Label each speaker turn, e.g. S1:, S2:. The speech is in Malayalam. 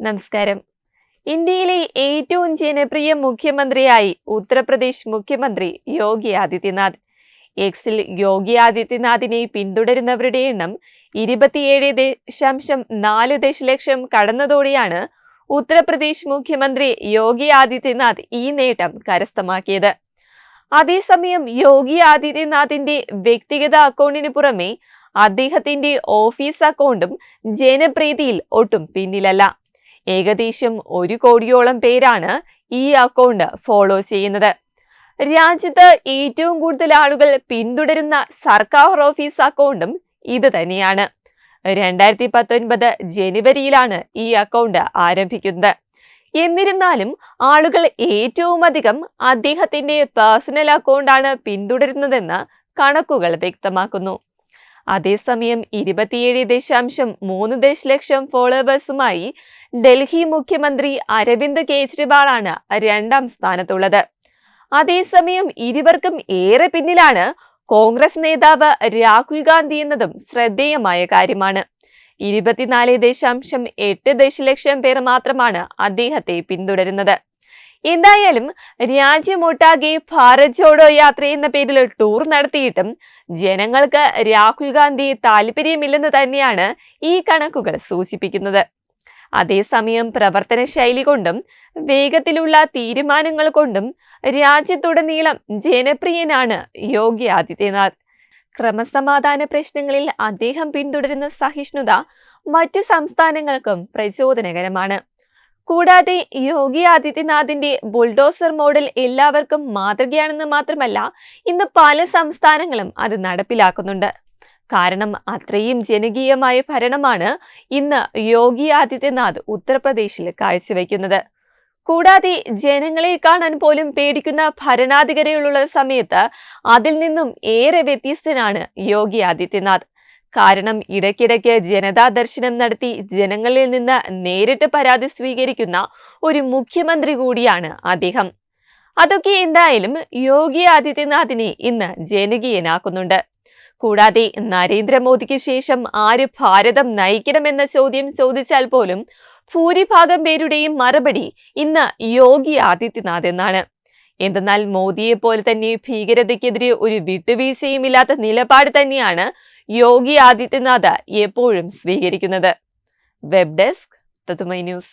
S1: നമസ്കാരം. ഇന്ത്യയിലെ ഏറ്റവും ജനപ്രിയ മുഖ്യമന്ത്രിയായി ഉത്തർപ്രദേശ് മുഖ്യമന്ത്രി യോഗി ആദിത്യനാഥ്. എക്സിൽ യോഗി ആദിത്യനാഥിനെ പിന്തുടരുന്നവരുടെ എണ്ണം ഇരുപത്തിയേഴ് ദശാംശം നാല് ദശലക്ഷം കടന്നതോടെയാണ് ഉത്തർപ്രദേശ് മുഖ്യമന്ത്രി യോഗി ആദിത്യനാഥ് ഈ നേട്ടം കരസ്ഥമാക്കിയത്. അതേസമയം യോഗി ആദിത്യനാഥിന്റെ വ്യക്തിഗത അക്കൗണ്ടിന് പുറമെ അദ്ദേഹത്തിന്റെ ഓഫീസ് അക്കൗണ്ടും ജനപ്രീതിയിൽ ഒട്ടും പിന്നിലല്ല. ഏകദേശം ഒരു കോടിയോളം പേരാണ് ഈ അക്കൗണ്ട് ഫോളോ ചെയ്യുന്നത്. രാജ്യത്ത് ഏറ്റവും കൂടുതൽ ആളുകൾ പിന്തുടരുന്ന സർക്കാർ ഓഫീസ് അക്കൗണ്ടും ഇത് തന്നെയാണ്. രണ്ടായിരത്തി പത്തൊൻപത് ജനുവരിയിലാണ് ഈ അക്കൗണ്ട് ആരംഭിക്കുന്നത്. എന്നിരുന്നാലും ആളുകൾ ഏറ്റവും അധികം അദ്ദേഹത്തിന്റെ പേഴ്സണൽ അക്കൗണ്ടാണ് പിന്തുടരുന്നതെന്ന് കണക്കുകൾ വ്യക്തമാക്കുന്നു. അതേസമയം ഇരുപത്തിയേഴ് ദശാംശം മൂന്ന് ദശലക്ഷം ഫോളോവേഴ്സുമായി ഡൽഹി മുഖ്യമന്ത്രി അരവിന്ദ് കെജ്രിവാളാണ് രണ്ടാം സ്ഥാനത്തുള്ളത്. അതേസമയം ഇരുവർക്കും ഏറെ പിന്നിലാണ് കോൺഗ്രസ് നേതാവ് രാഹുൽ ഗാന്ധി എന്നതും ശ്രദ്ധേയമായ കാര്യമാണ്. ഇരുപത്തിനാല് ദശാംശം എട്ട് ദശലക്ഷം പേർ മാത്രമാണ് അദ്ദേഹത്തെ പിന്തുടരുന്നത്. എന്തായാലും രാജ്യമൊട്ടാകെ ഭാരത് ജോഡോ യാത്ര എന്ന പേരിൽ ടൂർ നടത്തിയിട്ടും ജനങ്ങൾക്ക് രാഹുൽ ഗാന്ധി താല്പര്യമില്ലെന്ന് തന്നെയാണ് ഈ കണക്കുകൾ സൂചിപ്പിക്കുന്നത്. അതേസമയം പ്രവർത്തന ശൈലി കൊണ്ടും വേഗത്തിലുള്ള തീരുമാനങ്ങൾ കൊണ്ടും രാജ്യത്തുടനീളം ജനപ്രിയനാണ് യോഗി ആദിത്യനാഥ്. ക്രമസമാധാന പ്രശ്നങ്ങളിൽ അദ്ദേഹം പിന്തുടരുന്ന സഹിഷ്ണുത മറ്റു സംസ്ഥാനങ്ങൾക്കും പ്രചോദനകരമാണ്. കൂടാതെ യോഗി ആദിത്യനാഥിന്റെ ബുൾഡോസർ മോഡൽ എല്ലാവർക്കും മാതൃകയാണെന്ന് മാത്രമല്ല ഇന്ന് പല സംസ്ഥാനങ്ങളും അത് നടപ്പിലാക്കുന്നുണ്ട്. കാരണം അത്രയും ജനകീയമായ ഭരണമാണ് ഇന്ന് യോഗി ആദിത്യനാഥ് ഉത്തർപ്രദേശിൽ കാഴ്ചവെക്കുന്നത്. കൂടാതെ ജനങ്ങളെ കാണാൻ പോലും പേടിക്കുന്ന ഭരണാധികാരികളുള്ള സമയത്ത് അതിൽ നിന്നും ഏറെ വ്യത്യസ്തനാണ് യോഗി ആദിത്യനാഥ്. കാരണം ഇടയ്ക്കിടയ്ക്ക് ജനതാ ദർശനം നടത്തി ജനങ്ങളിൽ നിന്ന് നേരിട്ട് പരാതി സ്വീകരിക്കുന്ന ഒരു മുഖ്യമന്ത്രി കൂടിയാണ് അദ്ദേഹം. അതൊക്കെ എന്തായാലും യോഗി ആദിത്യനാഥിനെ ഇന്ന് ജനകീയനാക്കുന്നുണ്ട്. കൂടാതെ നരേന്ദ്രമോദിക്ക് ശേഷം ആര് ഭാരതം നയിക്കണമെന്ന ചോദ്യം ചോദിച്ചാൽ പോലും ഭൂരിഭാഗം പേരുടെയും മറുപടി ഇന്ന് യോഗി ആദിത്യനാഥ് എന്നാണ്. എന്തെന്നാൽ മോദിയെ പോലെ തന്നെ ഭീകരതയ്ക്കെതിരെ ഒരു വിട്ടുവീഴ്ചയുമില്ലാത്ത നിലപാട് തന്നെയാണ് യോഗി ആദിത്യനാഥ് എപ്പോഴും സ്വീകരിക്കുന്നത്. വെബ് ഡെസ്ക് തത്തുമൈ ന്യൂസ്